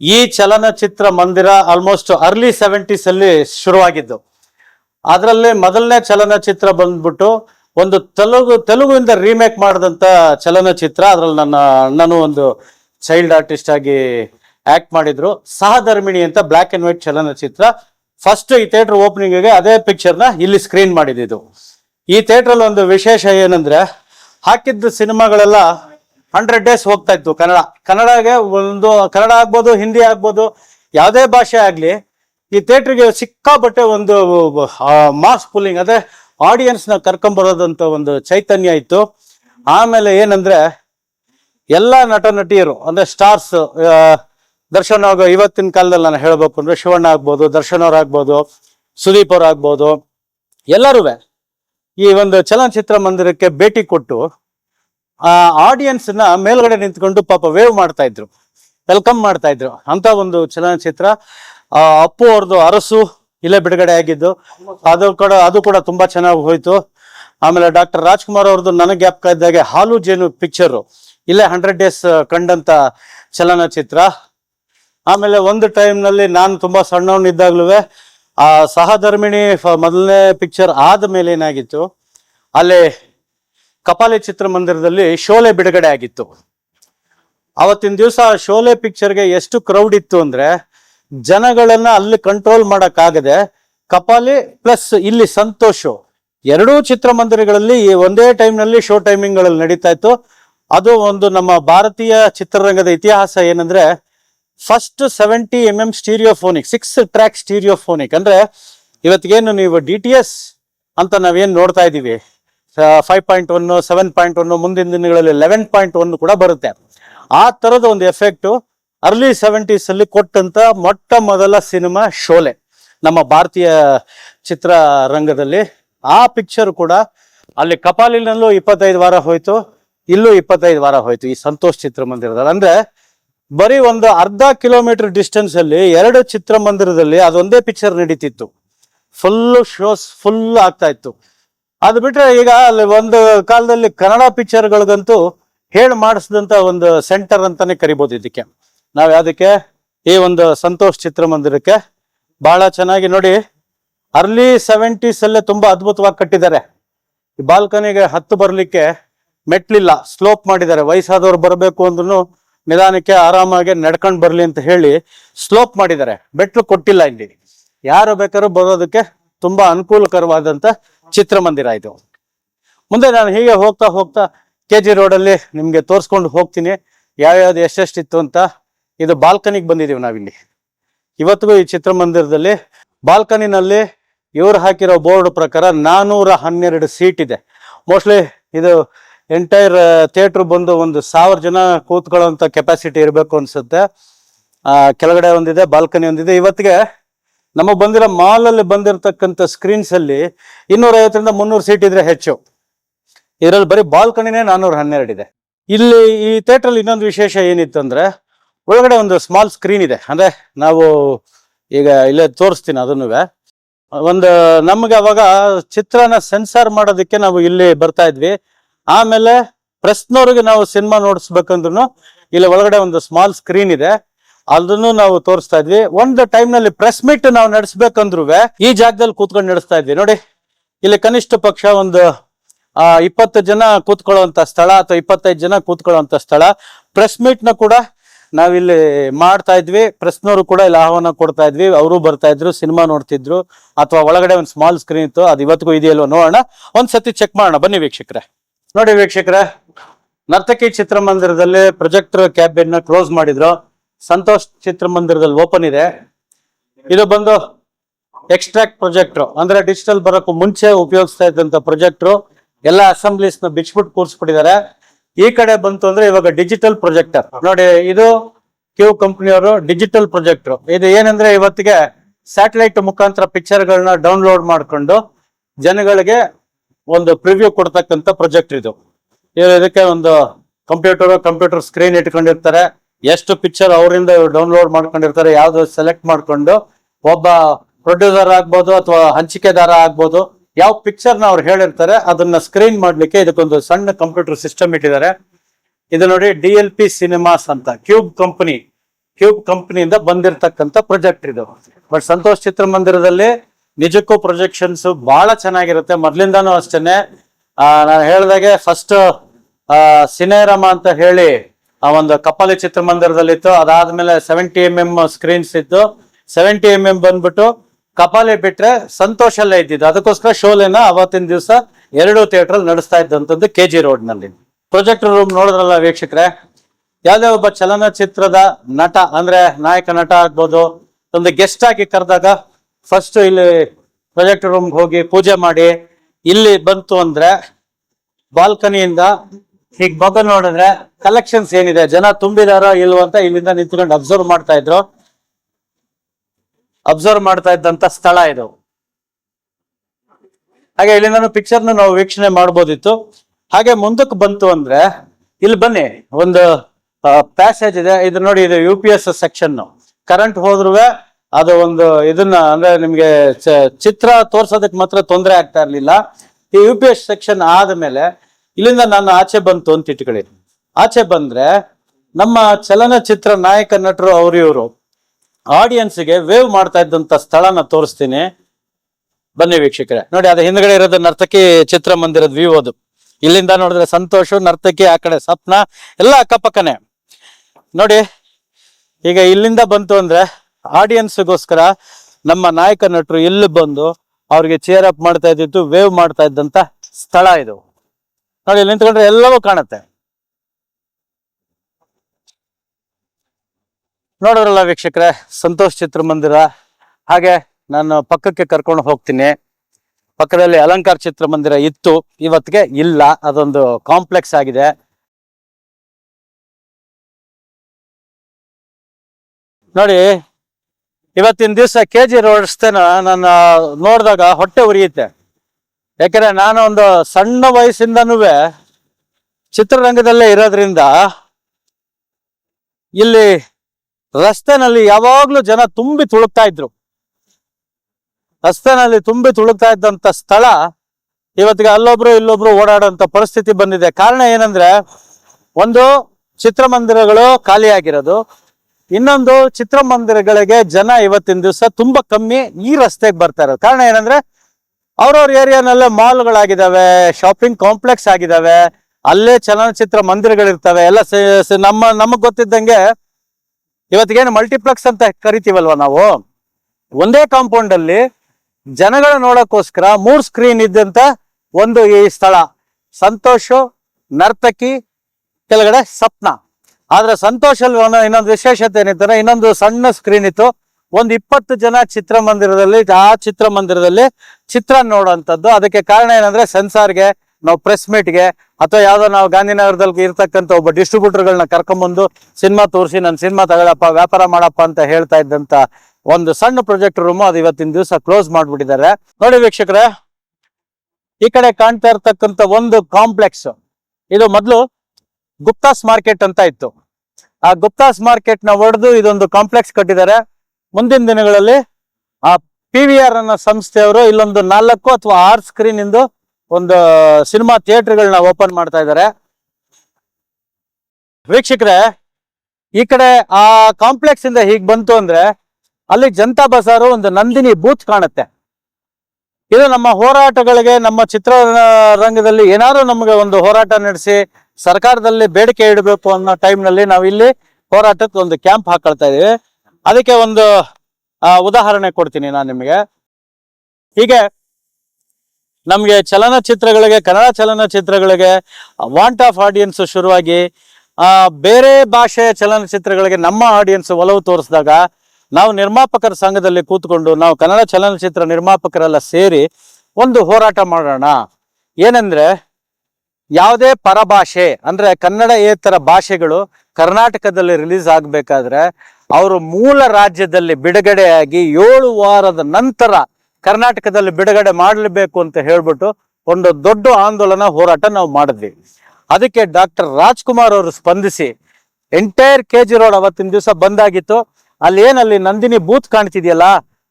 ಈ ಚಲನಚಿತ್ರ ಮಂದಿರ ಆಲ್ಮೋಸ್ಟ್ ಅರ್ಲಿ ಸೆವೆಂಟೀಸ್ ಅಲ್ಲಿ ಶುರುವಾಗಿದ್ದು. ಅದರಲ್ಲಿ ಮೊದಲನೇ ಚಲನಚಿತ್ರ ಬಂದ್ಬಿಟ್ಟು ಒಂದು ತೆಲುಗು, ತೆಲುಗುವಿಂದ ರೀಮೇಕ್ ಮಾಡಿದಂತ ಚಲನಚಿತ್ರ ಅದ್ರಲ್ಲಿ ನನ್ನ ಅಣ್ಣನೂ ಒಂದು ಚೈಲ್ಡ್ ಆರ್ಟಿಸ್ಟ್ ಆಗಿ ಆಕ್ಟ್ ಮಾಡಿದ್ರು. ಸಹಧರ್ಮಿಣಿ ಅಂತ ಬ್ಲಾಕ್ ಅಂಡ್ ವೈಟ್ ಚಲನಚಿತ್ರ. ಫಸ್ಟ್ ಈ ಥಿಯೇಟರ್ ಓಪನಿಂಗ್ಗೆ ಅದೇ ಪಿಕ್ಚರ್ನ ಇಲ್ಲಿ ಸ್ಕ್ರೀನ್ ಮಾಡಿದ್ದು ಈ ಥಿಯೇಟ್ರಲ್ಲಿ ಒಂದು ವಿಶೇಷ ಏನಂದ್ರೆ ಹಾಕಿದ್ದ ಸಿನಿಮಾಗಳೆಲ್ಲ ಹಂಡ್ರೆಡ್ ಡೇಸ್ ಹೋಗ್ತಾ ಇತ್ತು ಕನ್ನಡ. ಕನ್ನಡಗೆ ಒಂದು, ಕನ್ನಡ ಆಗ್ಬೋದು, ಹಿಂದಿ ಆಗ್ಬೋದು, ಯಾವುದೇ ಭಾಷೆ ಆಗಲಿ ಈ ಥಿಯೇಟ್ರಿಗೆ ಸಿಕ್ಕಾಪಟ್ಟೆ ಒಂದು ಮಾಸ್ ಪುಲ್ಲಿಂಗ್ ಅದೇ ಆಡಿಯನ್ಸ್ನ ಕರ್ಕೊಂಬರೋದಂತ ಒಂದು ಚೈತನ್ಯ ಇತ್ತು. ಆಮೇಲೆ ಏನಂದ್ರೆ ಎಲ್ಲ ನಟ, ನಟಿಯರು, ಅಂದ್ರೆ ಸ್ಟಾರ್ಸ್ ದರ್ಶನ್ ಆಗೋ ಇವತ್ತಿನ ಕಾಲದಲ್ಲಿ ನಾನು ಹೇಳ್ಬೇಕು ಅಂದ್ರೆ ಶಿವಣ್ಣ ಆಗ್ಬೋದು, ದರ್ಶನ್ ಅವ್ರು ಆಗ್ಬೋದು, ಸುದೀಪ್ ಅವ್ರು ಆಗ್ಬೋದು ಎಲ್ಲರೂ ಈ ಒಂದು ಚಲನಚಿತ್ರ ಮಂದಿರಕ್ಕೆ ಭೇಟಿ ಕೊಟ್ಟು, ಆ ಆಡಿಯನ್ಸ್ನ ಮೇಲ್ಗಡೆ ನಿಂತ್ಕೊಂಡು ಪಾಪ ವೇವ್ ಮಾಡ್ತಾ ಇದ್ರು. ವೆಲ್ಕಮ್ ಮಾಡ್ತಾ ಇದ್ರು. ಅಂತ ಒಂದು ಚಲನಚಿತ್ರ ಅಪ್ಪು ಅವ್ರದ್ದು ಅರಸು ಇಲ್ಲೇ ಬಿಡುಗಡೆ ಆಗಿದ್ದು, ಅದು ಕೂಡ ಅದು ಕೂಡ ತುಂಬಾ ಚೆನ್ನಾಗಿ ಹೋಯ್ತು. ಆಮೇಲೆ ಡಾಕ್ಟರ್ ರಾಜ್ಕುಮಾರ್ ಅವ್ರದ್ದು ನನಗೆ ಜ್ಞಾಪಕ ಇದ್ದಾಗೆ ಹಾಲು ಜೇನು ಪಿಕ್ಚರು ಇಲ್ಲೇ ಹಂಡ್ರೆಡ್ ಡೇಸ್ ಕಂಡಂತ ಚಲನಚಿತ್ರ. ಆಮೇಲೆ ಒಂದು ಟೈಮ್ನಲ್ಲಿ ನಾನು ತುಂಬಾ ಸಣ್ಣವನಿದ್ದಾಗ್ಲೂ ಆ ಸಹಧರ್ಮಿಣಿ ಮೊದಲನೇ ಪಿಕ್ಚರ್ ಆದ ಮೇಲೆ ಏನಾಗಿತ್ತು? ಅಲ್ಲಿ ಕಪಾಲಿ ಚಿತ್ರಮಂದಿರದಲ್ಲಿ ಶೋಲೆ ಬಿಡುಗಡೆ ಆಗಿತ್ತು. ಅವತ್ತಿನ ದಿವಸ ಶೋಲೆ ಪಿಕ್ಚರ್ಗೆ ಎಷ್ಟು ಕ್ರೌಡ್ ಇತ್ತು ಅಂದ್ರೆ ಜನಗಳನ್ನ ಅಲ್ಲಿ ಕಂಟ್ರೋಲ್ ಮಾಡೋಕ್ಕಾಗದೆ ಕಪಾಲಿ ಪ್ಲಸ್ ಇಲ್ಲಿ ಸಂತೋಷ. ಎರಡೂ ಚಿತ್ರಮಂದಿರಗಳಲ್ಲಿ ಒಂದೇ ಟೈಮ್ನಲ್ಲಿ ನಲ್ಲಿ ಶೋ ಟೈಮಿಂಗ್ಗಳಲ್ಲಿ ನಡೀತಾ ಇತ್ತು. ಅದು ಒಂದು ನಮ್ಮ ಭಾರತೀಯ ಚಿತ್ರರಂಗದ ಇತಿಹಾಸ ಏನಂದ್ರೆ first seventy M M stereophonic six track stereophonic ಅಂದ್ರೆ ಇವತ್ತಿಗೇನು ನೀವು ಡಿ ಟಿ ಎಸ್ ಅಂತ ನಾವೇನು ನೋಡ್ತಾ ಇದೀವಿ five point one seven point one ಮುಂದಿನ ದಿನಗಳಲ್ಲಿ ಲೆವೆನ್ ಪಾಯಿಂಟ್ ಒನ್ ಕೂಡ ಬರುತ್ತೆ. ಆ ತರದ ಒಂದು ಎಫೆಕ್ಟ್ ಅರ್ಲಿ ಸೆವೆಂಟೀಸ್ ಅಲ್ಲಿ ಕೊಟ್ಟಂತ ಮೊಟ್ಟ ಮೊದಲ ಸಿನಿಮಾ ಶೋಲೆ. ನಮ್ಮ ಭಾರತೀಯ ಚಿತ್ರರಂಗದಲ್ಲಿ ಆ ಪಿಕ್ಚರ್ ಕೂಡ ಅಲ್ಲಿ ಕಪಾಲಿನಲ್ಲೂ ಇಪ್ಪತ್ತೈದು ವಾರ ಹೋಯ್ತು, ಇಲ್ಲೂ ಇಪ್ಪತ್ತೈದು ವಾರ ಹೋಯ್ತು ಈ ಸಂತೋಷ್ ಚಿತ್ರಮಂದಿರದಲ್ಲಿ. ಅಂದ್ರೆ ಬರೀ ಒಂದು ಅರ್ಧ ಕಿಲೋಮೀಟರ್ ಡಿಸ್ಟೆನ್ಸ್ ಅಲ್ಲಿ ಎರಡು ಚಿತ್ರಮಂದಿರದಲ್ಲಿ ಅದೊಂದೇ ಪಿಕ್ಚರ್ ನಡೀತಿತ್ತು. ಫುಲ್ ಶೋಸ್ ಫುಲ್ ಆಗ್ತಾ ಇತ್ತು. ಅದು ಬಿಟ್ರೆ ಈಗ ಅಲ್ಲಿ ಒಂದು ಕಾಲದಲ್ಲಿ ಕನ್ನಡ ಪಿಕ್ಚರ್ಗಳಿಗಂತೂ ಹೇಳಿ ಮಾಡಿಸಿದಂತ ಒಂದು ಸೆಂಟರ್ ಅಂತಾನೆ ಕರಿಬಹುದು ಇದಕ್ಕೆ. ನಾವ್ ಯಾವ್ದಕ್ಕೆ? ಈ ಒಂದು ಸಂತೋಷ್ ಚಿತ್ರಮಂದಿರಕ್ಕೆ. ಬಹಳ ಚೆನ್ನಾಗಿ ನೋಡಿ ಅರ್ಲಿ ಸೆವೆಂಟೀಸ್ ಅಲ್ಲೇ ತುಂಬಾ ಅದ್ಭುತವಾಗಿ ಕಟ್ಟಿದ್ದಾರೆ. ಈ ಬಾಲ್ಕನಿಗೆ ಹತ್ತು ಬರ್ಲಿಕ್ಕೆ ಮೆಟ್ಲಿಲ್ಲ ಸ್ಲೋಪ್ ಮಾಡಿದ್ದಾರೆ. ವಯಸ್ಸಾದವ್ರು ಬರಬೇಕು ಅಂದ್ರೂ ನಿಧಾನಕ್ಕೆ ಆರಾಮಾಗಿ ನಡ್ಕೊಂಡು ಬರಲಿ ಅಂತ ಹೇಳಿ ಸ್ಲೋಪ್ ಮಾಡಿದ್ದಾರೆ. ಬೆಟ್ಟಲು ಕೊಟ್ಟಿಲ್ಲ ಇಲ್ಲಿ. ಯಾರು ಬೇಕಾದ್ರೂ ಬರೋದಕ್ಕೆ ತುಂಬಾ ಅನುಕೂಲಕರವಾದಂತ ಚಿತ್ರಮಂದಿರ ಇದು. ಮುಂದೆ ನಾನು ಹೀಗೆ ಹೋಗ್ತಾ ಹೋಗ್ತಾ ಕೆ ಜಿ ರೋಡಲ್ಲಿ ನಿಮಗೆ ತೋರಿಸ್ಕೊಂಡು ಹೋಗ್ತೀನಿ. ಯಾವ್ಯಾವ್ದು ಎಷ್ಟೆಷ್ಟಿತ್ತು ಅಂತ ಇದು ಬಾಲ್ಕನಿಗೆ ಬಂದಿದ್ದೀವಿ ನಾವಿಲ್ಲಿ. ಇವತ್ತಿಗೂ ಈ ಚಿತ್ರಮಂದಿರದಲ್ಲಿ ಬಾಲ್ಕನಿನಲ್ಲಿ ಇವರು ಹಾಕಿರೋ ಬೋರ್ಡ್ ಪ್ರಕಾರ ನಾನೂರ ಹನ್ನೆರಡು ಸೀಟ್ ಇದೆ. ಮೋಸ್ಟ್ಲಿ ಇದು ಎಂಟೈರ್ ಥಿಯೇಟರ್ ಬಂದು ಒಂದು ಸಾವಿರ ಜನ ಕೂತ್ಕೊಳ್ಳೋಂಥ ಕೆಪಾಸಿಟಿ ಇರಬೇಕು ಅನ್ಸುತ್ತೆ. ಕೆಳಗಡೆ ಒಂದಿದೆ ಬಾಲ್ಕನಿ ಒಂದಿದೆ. ಇವತ್ತಿಗೆ ನಮಗೆ ಬಂದಿರೋ ಮಾಲಲ್ಲಿ ಬಂದಿರತಕ್ಕಂಥ ಸ್ಕ್ರೀನ್ಸಲ್ಲಿ ಇನ್ನೂರೈವತ್ತರಿಂದ ಮುನ್ನೂರು ಸೀಟ್ ಇದ್ರೆ ಹೆಚ್ಚು. ಇದರಲ್ಲಿ ಬರೀ ಬಾಲ್ಕನಿನೇ ನಾನೂರ ಹನ್ನೆರಡು ಇದೆ. ಇಲ್ಲಿ ಈ ಥಿಯೇಟ್ರಲ್ಲಿ ಇನ್ನೊಂದು ವಿಶೇಷ ಏನಿತ್ತು ಅಂದ್ರೆ, ಒಳಗಡೆ ಒಂದು ಸ್ಮಾಲ್ ಸ್ಕ್ರೀನ್ ಇದೆ. ಅಂದ್ರೆ ನಾವು ಈಗ ಇಲ್ಲೇ ತೋರಿಸ್ತೀನಿ ಅದನ್ನು ಒಂದು ನಮ್ಗೆ ಅವಾಗ ಚಿತ್ರನ ಸೆನ್ಸಾರ್ ಮಾಡೋದಕ್ಕೆ ನಾವು ಇಲ್ಲಿ ಬರ್ತಾ ಇದ್ವಿ. ಆಮೇಲೆ ಪ್ರೆಸ್ನವ್ರಿಗೆ ನಾವು ಸಿನಿಮಾ ನೋಡಿಸ್ಬೇಕಂದ್ರು ಇಲ್ಲಿ ಒಳಗಡೆ ಒಂದು ಸ್ಮಾಲ್ ಸ್ಕ್ರೀನ್ ಇದೆ. ಅದನ್ನು ನಾವು ತೋರಿಸ್ತಾ ಇದ್ವಿ. ಒಂದು ಟೈಮ್ನಲ್ಲಿ ಪ್ರೆಸ್ ಮೀಟ್ ನಾವು ನಡೆಸ್ಬೇಕಂದ್ರು ಈ ಜಾಗದಲ್ಲಿ ಕೂತ್ಕೊಂಡು ನಡೆಸ್ತಾ ಇದ್ವಿ. ನೋಡಿ, ಇಲ್ಲಿ ಕನಿಷ್ಠ ಪಕ್ಷ ಒಂದು, ಆ, ಇಪ್ಪತ್ತು ಜನ ಕೂತ್ಕೊಳ್ಳುವಂತ ಸ್ಥಳ ಅಥವಾ ಇಪ್ಪತ್ತೈದು ಜನ ಕೂತ್ಕೊಳ್ಳುವಂತ ಸ್ಥಳ. ಪ್ರೆಸ್ ಮೀಟ್ನ ಕೂಡ ನಾವಿಲ್ಲಿ ಮಾಡ್ತಾ ಇದ್ವಿ. ಪ್ರೆಸ್ನವರು ಕೂಡ ಇಲ್ಲಿ ಆಹ್ವಾನ ಕೊಡ್ತಾ ಇದ್ವಿ. ಅವರು ಬರ್ತಾ ಇದ್ರು, ಸಿನಿಮಾ ನೋಡ್ತಿದ್ರು. ಅಥವಾ ಒಳಗಡೆ ಒಂದು ಸ್ಮಾಲ್ ಸ್ಕ್ರೀನ್ ಇತ್ತು. ಅದು ಇವತ್ತಿಗೂ ಇದೆಯಲ್ವ ನೋಡೋಣ. ಒಂದ್ಸತಿ ಚೆಕ್ ಮಾಡೋಣ. ಬನ್ನಿ ವೀಕ್ಷಕರೇ. ನೋಡಿ ವೀಕ್ಷಕರ, ನರ್ತಕಿ ಚಿತ್ರಮಂದಿರದಲ್ಲಿ ಪ್ರೊಜೆಕ್ಟರ್ ಕ್ಯಾಬಿನ್ ಕ್ಲೋಸ್ ಮಾಡಿದ್ರು. ಸಂತೋಷ್ ಚಿತ್ರಮಂದಿರದಲ್ಲಿ ಓಪನ್ ಇದೆ. ಇದು ಬಂದು ಎಕ್ಸ್ಟ್ರಾಕ್ಟ್ ಪ್ರೊಜೆಕ್ಟ್ರು. ಅಂದ್ರೆ ಡಿಜಿಟಲ್ ಬರೋಕ್ಕೂ ಮುಂಚೆ ಉಪಯೋಗಿಸ್ತಾ ಇದ್ದಂತ ಪ್ರೊಜೆಕ್ಟ್ರು. ಎಲ್ಲ ಅಸೆಂಬ್ಲೀಸ್ನ ಬಿಚ್ಬಿಟ್ಟು ಕೂರಿಸ್ಬಿಟ್ಟಿದ್ದಾರೆ. ಈ ಕಡೆ ಬಂತು ಅಂದ್ರೆ ಇವಾಗ ಡಿಜಿಟಲ್ ಪ್ರೊಜೆಕ್ಟರ್. ನೋಡಿ, ಇದು ಕ್ಯೂ ಕಂಪ್ನಿಯವರು ಡಿಜಿಟಲ್ ಪ್ರೊಜೆಕ್ಟ್ರು. ಇದು ಏನಂದ್ರೆ ಇವತ್ತಿಗೆ ಸ್ಯಾಟಲೈಟ್ ಮುಖಾಂತರ ಪಿಕ್ಚರ್ ಗಳನ್ನ ಡೌನ್ಲೋಡ್ ಮಾಡ್ಕೊಂಡು ಜನಗಳಿಗೆ ಒಂದು ಪ್ರಿವ್ಯೂ ಕೊಡ್ತಕ್ಕಂಥ ಪ್ರೊಜೆಕ್ಟ್ ಇದು. ಇದಕ್ಕೆ ಒಂದು ಕಂಪ್ಯೂಟರ್ ಕಂಪ್ಯೂಟರ್ ಸ್ಕ್ರೀನ್ ಇಟ್ಕೊಂಡಿರ್ತಾರೆ. ಎಷ್ಟು ಪಿಕ್ಚರ್ ಅವರಿಂದ ಡೌನ್ಲೋಡ್ ಮಾಡ್ಕೊಂಡಿರ್ತಾರೆ, ಯಾವ್ದು ಸೆಲೆಕ್ಟ್ ಮಾಡ್ಕೊಂಡು ಒಬ್ಬ ಪ್ರೊಡ್ಯೂಸರ್ ಆಗ್ಬೋದು ಅಥವಾ ಹಂಚಿಕೆದಾರ ಆಗ್ಬೋದು, ಯಾವ ಪಿಕ್ಚರ್ನ ಅವ್ರು ಹೇಳಿರ್ತಾರೆ, ಅದನ್ನ ಸ್ಕ್ರೀನ್ ಮಾಡ್ಲಿಕ್ಕೆ ಇದಕ್ಕೊಂದು ಸಣ್ಣ ಕಂಪ್ಯೂಟರ್ ಸಿಸ್ಟಮ್ ಇಟ್ಟಿದ್ದಾರೆ. ಇದು ನೋಡಿ ಡಿ ಎಲ್ ಪಿ ಸಿನಿಮಾಸ್ ಅಂತ ಕ್ಯೂಬ್ ಕಂಪನಿ ಕ್ಯೂಬ್ ಕಂಪನಿಯಿಂದ ಬಂದಿರತಕ್ಕಂತ ಪ್ರಾಜೆಕ್ಟ್ ಇದು. ಬಟ್ ಸಂತೋಷ್ ಚಿತ್ರಮಂದಿರದಲ್ಲಿ ನಿಜಕ್ಕೂ ಪ್ರೊಜೆಕ್ಷನ್ಸ್ ಬಹಳ ಚೆನ್ನಾಗಿರುತ್ತೆ. ಮೊದ್ಲಿಂದಾನು ಅಷ್ಟೇನೆ. ನಾನು ಹೇಳ್ದಾಗೆ ಫಸ್ಟ್ ಸಿನೇರಮ ಅಂತ ಹೇಳಿ ಆ ಒಂದು ಕಪಾಲಿ ಚಿತ್ರಮಂದಿರದಲ್ಲಿ ಇತ್ತು ಅದಾದ್ಮೇಲೆ ಸೆವೆಂಟಿ ಎಂ ಎಂ ಸ್ಕ್ರೀನ್ಸ್ ಇತ್ತು. ಸೆವೆಂಟಿ ಎಂ ಎಂ ಬಂದ್ಬಿಟ್ಟು ಕಪಾಲಿ ಬಿಟ್ರೆ ಸಂತೋಷ ಅಲ್ಲೇ ಇದ್ದಿದ್ದು. ಅದಕ್ಕೋಸ್ಕರ ಶೋಲೆನ ಅವತ್ತಿನ ದಿವಸ ಎರಡು ಥಿಯೇಟರ್ ನಡೆಸ್ತಾ ಇದ್ದಂಥದ್ದು ಕೆ ಜಿ ರೋಡ್ನಲ್ಲಿ ರೂಮ್ ನೋಡಿದ್ರಲ್ಲ ವೀಕ್ಷಕರೇ? ಯಾವುದೇ ಒಬ್ಬ ಚಲನಚಿತ್ರದ ನಟ, ಅಂದ್ರೆ ನಾಯಕ ನಟ ಆಗ್ಬೋದು ಒಂದು ಗೆಸ್ಟ್ ಆಗಿ ಕರೆದಾಗ ಫಸ್ಟ್ ಇಲ್ಲಿ ಪ್ರೊಜೆಕ್ಟ್ ರೂಮ್ ಹೋಗಿ ಪೂಜೆ ಮಾಡಿ, ಇಲ್ಲಿ ಬಂತು ಅಂದ್ರೆ ಬಾಲ್ಕನಿಯಿಂದ ಈಗ ಮಗ ನೋಡಿದ್ರೆ ಕಲೆಕ್ಷನ್ಸ್ ಏನಿದೆ, ಜನ ತುಂಬಿದಾರೋ ಇಲ್ವೋ ಅಂತ ಇಲ್ಲಿಂದ ನಿಂತ್ಕೊಂಡು ಅಬ್ಸರ್ವ್ ಮಾಡ್ತಾ ಇದ್ರು. ಅಬ್ಸರ್ವ್ ಮಾಡ್ತಾ ಇದ್ದಂತ ಸ್ಥಳ ಇದು. ಹಾಗೆ ಇಲ್ಲಿಂದ ಪಿಕ್ಚರ್ನ ನಾವು ವೀಕ್ಷಣೆ ಮಾಡ್ಬೋದಿತ್ತು. ಹಾಗೆ ಮುಂದಕ್ಕೆ ಬಂತು ಅಂದ್ರೆ ಇಲ್ಲಿ ಬನ್ನಿ, ಒಂದು ಪ್ಯಾಸೇಜ್ ಇದೆ. ಇದು ನೋಡಿ, ಇದು U P S section current ಹೋದ್ರು ಅದು ಒಂದು ಇದನ್ನ ಅಂದ್ರೆ ನಿಮ್ಗೆ ಚಿತ್ರ ತೋರ್ಸೋದಕ್ಕೆ ಮಾತ್ರ ತೊಂದರೆ ಆಗ್ತಾ ಇರ್ಲಿಲ್ಲ. ಈ ಯು ಪಿ ಎಸ್ ಸೆಕ್ಷನ್ ಆದ್ಮೇಲೆ ಇಲ್ಲಿಂದ ನಾನು ಆಚೆ ಬಂತು ಅಂತ ಇಟ್ಕೊಳ್ಳಿ. ಆಚೆ ಬಂದ್ರೆ ನಮ್ಮ ಚಲನಚಿತ್ರ ನಾಯಕ ನಟರು ಅವರು ಇವರು. ಆಡಿಯನ್ಸ್ಗೆ ವೇವ್ ಮಾಡ್ತಾ ಇದ್ದಂತ ಸ್ಥಳನ ತೋರಿಸ್ತೀನಿ. ಬನ್ನಿ ವೀಕ್ಷಕರೆ. ನೋಡಿ ಅದು ಹಿಂದ್ಗಡೆ ಇರೋದು ನರ್ತಕಿ ಚಿತ್ರ ಮಂದಿರದ ವ್ಯೂ ಅದು. ಇಲ್ಲಿಂದ ನೋಡಿದ್ರೆ ಸಂತೋಷ, ನರ್ತಕಿ, ಆ ಕಡೆ ಸ್ವಪ್ನ ಎಲ್ಲ ಅಕ್ಕಪಕ್ಕನೆ. ನೋಡಿ, ಈಗ ಇಲ್ಲಿಂದ ಬಂತು ಅಂದ್ರೆ ಆಡಿಯನ್ಸ್ಗೋಸ್ಕರ ನಮ್ಮ ನಾಯಕ ನಟರು ಇಲ್ಲಿ ಬಂದು ಅವ್ರಿಗೆ ಚೇರ್ ಅಪ್ ಮಾಡ್ತಾ ಇದ್ದಿದ್ದು ವೇವ್ ಮಾಡ್ತಾ ಇದ್ದಂತ ಸ್ಥಳ ಇದು. ನೋಡಿ, ಇಲ್ಲಿ ನಿಂತ್ಕೊಂಡ್ರೆ ಎಲ್ಲವೂ ಕಾಣುತ್ತೆ. ನೋಡೋರಲ್ಲ ವೀಕ್ಷಕರೇ, ಸಂತೋಷ್ ಚಿತ್ರಮಂದಿರ. ಹಾಗೆ ನಾನು ಪಕ್ಕಕ್ಕೆ ಕರ್ಕೊಂಡು ಹೋಗ್ತೀನಿ. ಪಕ್ಕದಲ್ಲಿ ಅಲಂಕಾರ ಚಿತ್ರಮಂದಿರ ಇತ್ತು. ಇವತ್ತಿಗೆ ಇಲ್ಲ, ಅದೊಂದು ಕಾಂಪ್ಲೆಕ್ಸ್ ಆಗಿದೆ. ನೋಡಿ ಇವತ್ತಿನ ದಿವಸ ಕೆ ಜಿ ರೋಡ್ಸ್ತೇನ ನಾನು ನೋಡಿದಾಗ ಹೊಟ್ಟೆ ಉರಿಯುತ್ತೆ. ಯಾಕಂದ್ರೆ ನಾನು ಒಂದು ಸಣ್ಣ ವಯಸ್ಸಿಂದನೂ ಚಿತ್ರರಂಗದಲ್ಲೇ ಇರೋದ್ರಿಂದ ಇಲ್ಲಿ ರಸ್ತೆನಲ್ಲಿ ಯಾವಾಗ್ಲೂ ಜನ ತುಂಬಿ ತುಳುಕ್ತಾ ಇದ್ರು. ರಸ್ತೆನಲ್ಲಿ ತುಂಬಿ ತುಳುಕ್ತಾ ಇದ್ದಂತ ಸ್ಥಳ ಇವತ್ತಿಗೆ ಅಲ್ಲೊಬ್ರು ಇಲ್ಲೊಬ್ರು ಓಡಾಡುವಂತ ಪರಿಸ್ಥಿತಿ ಬಂದಿದೆ. ಕಾರಣ ಏನಂದ್ರೆ ಒಂದು ಚಿತ್ರಮಂದಿರಗಳು ಖಾಲಿಯಾಗಿರೋದು. ಇನ್ನೊಂದು ಚಿತ್ರಮಂದಿರಗಳಿಗೆ ಜನ ಇವತ್ತಿನ ದಿವಸ ತುಂಬಾ ಕಮ್ಮಿ ಈ ರಸ್ತೆಗೆ ಬರ್ತಾ ಇರೋದು. ಕಾರಣ ಏನಂದ್ರೆ ಅವ್ರವ್ರ ಏರಿಯಾನಲ್ಲೇ ಮಾಲ್ಗಳಾಗಿದ್ದಾವೆ ಶಾಪಿಂಗ್ ಕಾಂಪ್ಲೆಕ್ಸ್ ಆಗಿದ್ದಾವೆ, ಅಲ್ಲೇ ಚಲನಚಿತ್ರ ಮಂದಿರಗಳಿರ್ತವೆ. ಎಲ್ಲ ನಮ್ಮ, ನಮಗ್ ಗೊತ್ತಿದ್ದಂಗೆ ಇವತ್ತಿಗೇನು ಮಲ್ಟಿಪ್ಲೆಕ್ಸ್ ಅಂತ ಕರಿತೀವಲ್ವ ನಾವು? ಒಂದೇ ಕಾಂಪೌಂಡ್ ಅಲ್ಲಿ ಜನಗಳ ನೋಡಕ್ಕೋಸ್ಕರ ಮೂರ್ ಸ್ಕ್ರೀನ್ ಇದ್ದಂತ ಒಂದು ಈ ಸ್ಥಳ. ಸಂತೋಷ, ನರ್ತಕಿ, ಕೆಳಗಡೆ ಸಪ್ನ. ಆದ್ರೆ ಸಂತೋಷಲ್ಲಿ ಇನ್ನೊಂದು ವಿಶೇಷತೆ ಏನಿತ್ತಂದ್ರೆ ಇನ್ನೊಂದು ಸಣ್ಣ ಸ್ಕ್ರೀನ್ ಇತ್ತು. ಒಂದು ಇಪ್ಪತ್ತು ಜನ ಚಿತ್ರಮಂದಿರದಲ್ಲಿ, ಆ ಚಿತ್ರಮಂದಿರದಲ್ಲಿ ಚಿತ್ರ ನೋಡುವಂಥದ್ದು ಅದಕ್ಕೆ ಕಾರಣ ಏನಂದ್ರೆ ಸೆನ್ಸಾರ್ಗೆ, ನಾವು ಪ್ರೆಸ್ ಮೀಟ್ಗೆ ಅಥವಾ ಯಾವ್ದೋ ನಾವು ಗಾಂಧಿನಗರದಲ್ಲಿ ಇರ್ತಕ್ಕಂಥ ಒಬ್ಬ ಡಿಸ್ಟ್ರಿಬ್ಯೂಟರ್ಗಳನ್ನ ಕರ್ಕೊಂಬಂದು ಸಿನಿಮಾ ತೋರಿಸಿ ನನ್ನ ಸಿನಿಮಾ ತಗೊಳಪ್ಪ, ವ್ಯಾಪಾರ ಮಾಡಪ್ಪ ಅಂತ ಹೇಳ್ತಾ ಇದ್ದಂತ ಒಂದು ಸಣ್ಣ ಪ್ರೊಜೆಕ್ಟ್ ರೂಮ್ ಅದು ಇವತ್ತಿನ ದಿವಸ ಕ್ಲೋಸ್ ಮಾಡ್ಬಿಟ್ಟಿದ್ದಾರೆ. ನೋಡಿ ವೀಕ್ಷಕರೇ, ಈ ಕಡೆ ಕಾಣ್ತಾ ಇರ್ತಕ್ಕಂಥ ಒಂದು ಕಾಂಪ್ಲೆಕ್ಸ್ ಇದು ಮೊದಲು ಗುಪ್ತಾಸ್ ಮಾರ್ಕೆಟ್ ಅಂತ ಇತ್ತು. ಆ ಗುಪ್ತಾಸ್ ಮಾರ್ಕೆಟ್ನ ಒಡೆದು ಇದೊಂದು ಕಾಂಪ್ಲೆಕ್ಸ್ ಕಟ್ಟಿದ್ದಾರೆ. ಮುಂದಿನ ದಿನಗಳಲ್ಲಿ ಆ ಪಿ ವಿ ಆರ್ ಅನ್ನೋ ಸಂಸ್ಥೆಯವರು ಇಲ್ಲೊಂದು ನಾಲ್ಕು ಅಥವಾ ಆರ್ ಸ್ಕ್ರೀನ್ ಇಂದು ಒಂದು ಸಿನಿಮಾ ಥಿಯೇಟರ್ಗಳನ್ನ ಓಪನ್ ಮಾಡ್ತಾ ಇದ್ದಾರೆ. ವೀಕ್ಷಕರೇ, ಈ ಕಡೆ ಆ ಕಾಂಪ್ಲೆಕ್ಸ್ ಇಂದ ಹೀಗ್ ಬಂತು ಅಂದ್ರೆ ಅಲ್ಲಿ ಜನತಾ ಬಜಾರು ಒಂದು ನಂದಿನಿ ಬೂತ್ ಕಾಣುತ್ತೆ. ಇದು ನಮ್ಮ ಹೋರಾಟಗಳಿಗೆ, ನಮ್ಮ ಚಿತ್ರರಂಗದಲ್ಲಿ ಏನಾದ್ರು ನಮಗೆ ಒಂದು ಹೋರಾಟ ನಡೆಸಿ ಸರ್ಕಾರದಲ್ಲಿ ಬೇಡಿಕೆ ಇಡಬೇಕು ಅನ್ನೋ ಟೈಮ್ನಲ್ಲಿ ನಲ್ಲಿ ನಾವು ಇಲ್ಲಿ ಹೋರಾಟಕ್ಕೆ ಒಂದು ಕ್ಯಾಂಪ್ ಹಾಕೊಳ್ತಾ ಇದೀವಿ. ಅದಕ್ಕೆ ಒಂದು ಉದಾಹರಣೆ ಕೊಡ್ತೀನಿ ನಾನು ನಿಮಗೆ. ಹೀಗೆ ನಮಗೆ ಚಲನಚಿತ್ರಗಳಿಗೆ, ಕನ್ನಡ ಚಲನಚಿತ್ರಗಳಿಗೆ ವಾಂಟ್ ಆಫ್ ಆಡಿಯನ್ಸ್ ಶುರುವಾಗಿ ಬೇರೆ ಭಾಷೆಯ ಚಲನಚಿತ್ರಗಳಿಗೆ ನಮ್ಮ ಆಡಿಯನ್ಸ್ ಒಲವು ತೋರಿಸಿದಾಗ ನಾವು ನಿರ್ಮಾಪಕರ ಸಂಘದಲ್ಲಿ ಕೂತ್ಕೊಂಡು ನಾವು ಕನ್ನಡ ಚಲನಚಿತ್ರ ನಿರ್ಮಾಪಕರೆಲ್ಲ ಸೇರಿ ಒಂದು ಹೋರಾಟ ಮಾಡೋಣ. ಏನಂದ್ರೆ ಯಾವುದೇ ಪರಭಾಷೆ, ಅಂದ್ರೆ ಕನ್ನಡೇತರ ಭಾಷೆಗಳು ಕರ್ನಾಟಕದಲ್ಲಿ ರಿಲೀಸ್ ಆಗ್ಬೇಕಾದ್ರೆ ಅವರು ಮೂಲ ರಾಜ್ಯದಲ್ಲಿ ಬಿಡುಗಡೆಯಾಗಿ ಏಳು ವಾರದ ನಂತರ ಕರ್ನಾಟಕದಲ್ಲಿ ಬಿಡುಗಡೆ ಮಾಡಲೇಬೇಕು ಅಂತ ಹೇಳ್ಬಿಟ್ಟು ಒಂದು ದೊಡ್ಡ ಆಂದೋಲನ ಹೋರಾಟ ನಾವು ಮಾಡಿದ್ವಿ. ಅದಕ್ಕೆ ಡಾಕ್ಟರ್ ರಾಜ್ಕುಮಾರ್ ಅವರು ಸ್ಪಂದಿಸಿ ಎಂಟೈರ್ ಕೆ ಜಿ ರೋಡ್ ಅವತ್ತಿನ ದಿವಸ ಬಂದಾಗಿತ್ತು ಅಲ್ಲಿ ಏನಲ್ಲಿ ನಂದಿನಿ ಬೂತ್ ಕಾಣ್ತಿದೆಯಲ್ಲ,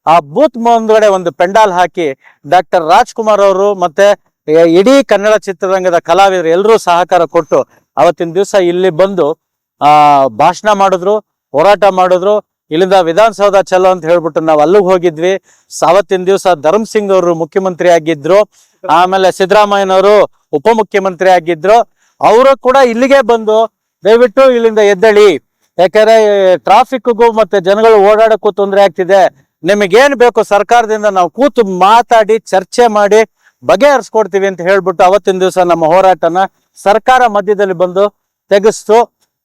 ಆ ಬೂತ್ ಮುಂದ್ಗಡೆ ಒಂದು ಪೆಂಡಾಲ್ ಹಾಕಿ ಡಾಕ್ಟರ್ ರಾಜ್ಕುಮಾರ್ ಅವರು ಮತ್ತೆ ಇಡೀ ಕನ್ನಡ ಚಿತ್ರರಂಗದ ಕಲಾವಿದರು ಎಲ್ಲರೂ ಸಹಕಾರ ಕೊಟ್ಟು ಅವತ್ತಿನ ದಿವಸ ಇಲ್ಲಿ ಬಂದು, ಆ, ಭಾಷಣ ಮಾಡಿದ್ರು, ಹೋರಾಟ ಮಾಡಿದ್ರು. ಇಲ್ಲಿಂದ ವಿಧಾನಸೌಧ ಚಲೋ ಅಂತ ಹೇಳ್ಬಿಟ್ಟು ನಾವು ಅಲ್ಲಿಗೆ ಹೋಗಿದ್ವಿ. ಅವತ್ತಿನ ದಿವಸ ಧರ್ಮ್ ಸಿಂಗ್ ಅವರು ಮುಖ್ಯಮಂತ್ರಿ ಆಗಿದ್ರು. ಆಮೇಲೆ ಸಿದ್ದರಾಮಯ್ಯನವರು ಉಪಮುಖ್ಯಮಂತ್ರಿ ಆಗಿದ್ರು. ಅವರು ಕೂಡ ಇಲ್ಲಿಗೆ ಬಂದು ದಯವಿಟ್ಟು ಇಲ್ಲಿಂದ ಎದ್ದಳಿ. ಯಾಕಂದ್ರೆ ಟ್ರಾಫಿಕ್ಗೂ ಮತ್ತೆ ಜನಗಳು ಓಡಾಡಕ್ಕೂ ತೊಂದರೆ ಆಗ್ತಿದೆ. ನಿಮಗೇನ್ ಬೇಕು ಸರ್ಕಾರದಿಂದ ನಾವು ಕೂತು ಮಾತಾಡಿ, ಚರ್ಚೆ ಮಾಡಿ ಬಗೆಹರಿಸ್ಕೊಡ್ತೀವಿ ಅಂತ ಹೇಳ್ಬಿಟ್ಟು ಅವತ್ತಿನ ದಿವಸ ನಮ್ಮ ಹೋರಾಟನ ಸರ್ಕಾರ ಮಧ್ಯದಲ್ಲಿ ಬಂದು ತೆಗೆಸ್ತು.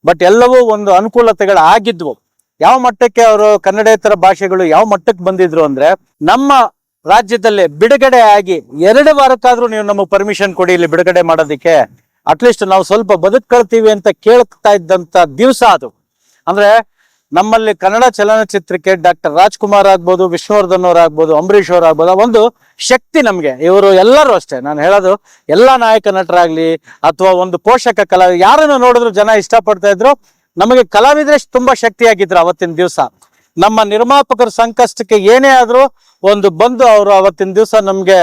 ಬಟ್ ಎಲ್ಲವೂ ಒಂದು ಅನುಕೂಲತೆಗಳು ಆಗಿದ್ವು. ಯಾವ ಮಟ್ಟಕ್ಕೆ ಅವರು ಕನ್ನಡೇತರ ಭಾಷೆಗಳು ಯಾವ ಮಟ್ಟಕ್ಕೆ ಬಂದಿದ್ರು ಅಂದ್ರೆ ನಮ್ಮ ರಾಜ್ಯದಲ್ಲಿ ಬಿಡುಗಡೆ ಆಗಿ ಎರಡು ವಾರಕ್ಕಾದ್ರೂ ನೀವು ನಮಗೆ ಪರ್ಮಿಷನ್ ಕೊಡಿ, ಇಲ್ಲಿ ಬಿಡುಗಡೆ ಮಾಡೋದಕ್ಕೆ. ಅಟ್ಲೀಸ್ಟ್ ನಾವು ಸ್ವಲ್ಪ ಬದುಕಳ್ತೀವಿ ಅಂತ ಕೇಳ್ತಾ ಇದ್ದಂತ ದಿವಸ ಅದು. ಅಂದ್ರೆ ನಮ್ಮಲ್ಲಿ ಕನ್ನಡ ಚಲನಚಿತ್ರಕ್ಕೆ ಡಾಕ್ಟರ್ ರಾಜ್ಕುಮಾರ್ ಆಗ್ಬೋದು, ವಿಷ್ಣುವರ್ಧನ್ ಆಗ್ಬೋದು ಅವ್ರು ಆಗ್ಬೋದು ಒಂದು ಶಕ್ತಿ ನಮ್ಗೆ. ಇವರು ಎಲ್ಲರೂ ಅಷ್ಟೇ. ನಾನು ಹೇಳೋದು, ಎಲ್ಲಾ ನಾಯಕ ನಟರಾಗ್ಲಿ ಅಥವಾ ಒಂದು ಪೋಷಕ ಕಲಾವಿದ ಯಾರನ್ನು ನೋಡಿದ್ರು ಜನ ಇಷ್ಟಪಡ್ತಾ ಇದ್ರು, ನಮಗೆ ಕಲಾವಿದ್ರೆ ತುಂಬಾ ಶಕ್ತಿಯಾಗಿದ್ರು ಅವತ್ತಿನ ದಿವಸ. ನಮ್ಮ ನಿರ್ಮಾಪಕರ ಸಂಕಷ್ಟಕ್ಕೆ ಏನೇ ಆದ್ರೂ ಒಂದು ಬಂದು ಅವರು ಅವತ್ತಿನ ದಿವಸ ನಮ್ಗೆ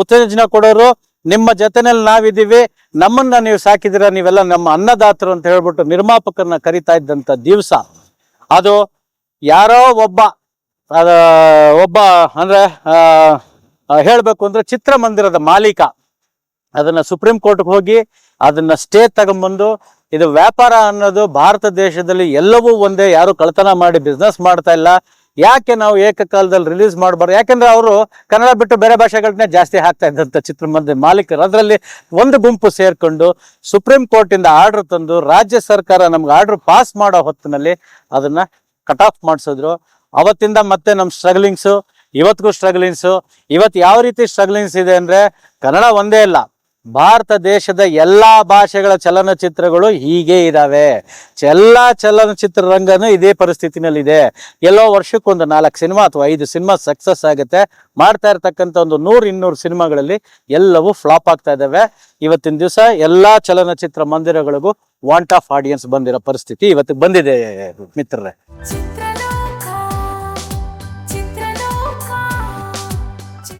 ಉತ್ತೇಜನ ಕೊಡೋರು. ನಿಮ್ಮ ಜೊತೆನಲ್ಲಿ ನಾವಿದ್ದೀವಿ. ನಮ್ಮನ್ನ ನೀವು ಸಾಕಿದಿರ ನೀವೆಲ್ಲ ನಮ್ಮ ಅನ್ನದಾತರು ಅಂತ ಹೇಳ್ಬಿಟ್ಟು ನಿರ್ಮಾಪಕರನ್ನ ಕರಿತಾ ಇದ್ದಂತ ದಿವಸ. ಅದು ಯಾರೋ ಒಬ್ಬ ಒಬ್ಬ ಅಂದರೆ ಹೇಳ್ಬೇಕು ಅಂದ್ರೆ ಚಿತ್ರಮಂದಿರದ ಮಾಲೀಕ. ಅದನ್ನ ಸುಪ್ರೀಂ ಕೋರ್ಟ್ಗೆ ಹೋಗಿ ಅದನ್ನ ಸ್ಟೇ ತಗೊಂಬಂದು ಇದು ವ್ಯಾಪಾರ ಅನ್ನೋದು ಭಾರತ ದೇಶದಲ್ಲಿ ಎಲ್ಲವೂ ಒಂದೇ, ಯಾರು ಕಳ್ತನ ಮಾಡಿ ಬಿಸ್ನೆಸ್ ಮಾಡ್ತಾ ಇಲ್ಲ. ಯಾಕೆ ನಾವು ಏಕಕಾಲದಲ್ಲಿ ರಿಲೀಸ್ ಮಾಡಬಾರ್ದು? ಯಾಕಂದ್ರೆ ಅವರು ಕನ್ನಡ ಬಿಟ್ಟು ಬೇರೆ ಭಾಷೆಗಳನ್ನೇ ಜಾಸ್ತಿ ಹಾಕ್ತಾ ಚಿತ್ರ ಚಿತ್ರಮಂದಿರ ಮಾಲೀಕರು. ಅದರಲ್ಲಿ ಒಂದು ಗುಂಪು ಸೇರ್ಕೊಂಡು ಸುಪ್ರೀಂ ಕೋರ್ಟಿಂದ ಆರ್ಡರ್ ತಂದು ರಾಜ್ಯ ಸರ್ಕಾರ ನಮ್ಗೆ ಆರ್ಡರ್ ಪಾಸ್ ಮಾಡೋ ಹೊತ್ತಿನಲ್ಲಿ ಅದನ್ನ ಕಟ್ ಆಫ್ ಮಾಡಿಸಿದ್ರು. ಅವತ್ತಿಂದ ಮತ್ತೆ ನಮ್ಮ ಸ್ಟ್ರಗ್ಲಿಂಗ್ಸು ಇವತ್ತಿಗೂ ಸ್ಟ್ರಗ್ಲಿಂಗ್ಸು ಇವತ್ತು ಯಾವ ರೀತಿ ಸ್ಟ್ರಗ್ಲಿಂಗ್ಸ್ ಇದೆ ಅಂದ್ರೆ ಕನ್ನಡ ಒಂದೇ ಇಲ್ಲ. ಭಾರತ ದೇಶದ ಎಲ್ಲಾ ಭಾಷೆಗಳ ಚಲನಚಿತ್ರಗಳು ಹೀಗೆ ಇದಾವೆ. ಎಲ್ಲಾ ಚಲನಚಿತ್ರ ರಂಗನೂ ಇದೇ ಪರಿಸ್ಥಿತಿನಲ್ಲಿದೆ. ಎಲ್ಲೋ ವರ್ಷಕ್ಕೊಂದು ನಾಲ್ಕು ಸಿನಿಮಾ ಅಥವಾ ಐದು ಸಿನಿಮಾ ಸಕ್ಸಸ್ ಆಗುತ್ತೆ. ಮಾಡ್ತಾ ಇರ್ತಕ್ಕಂಥ ಒಂದು ನೂರು ಇನ್ನೂರು ಸಿನಿಮಾಗಳಲ್ಲಿ ಎಲ್ಲವೂ ಫ್ಲಾಪ್ ಆಗ್ತಾ ಇದಾವೆ. ಇವತ್ತಿನ ದಿವಸ ಎಲ್ಲಾ ಚಲನಚಿತ್ರ ಮಂದಿರಗಳಿಗೂ ವಾಂಟ್ ಆಫ್ ಆಡಿಯನ್ಸ್ ಬಂದಿರೋ ಪರಿಸ್ಥಿತಿ ಇವತ್ತು ಬಂದಿದೆ, ಮಿತ್ರರೇ.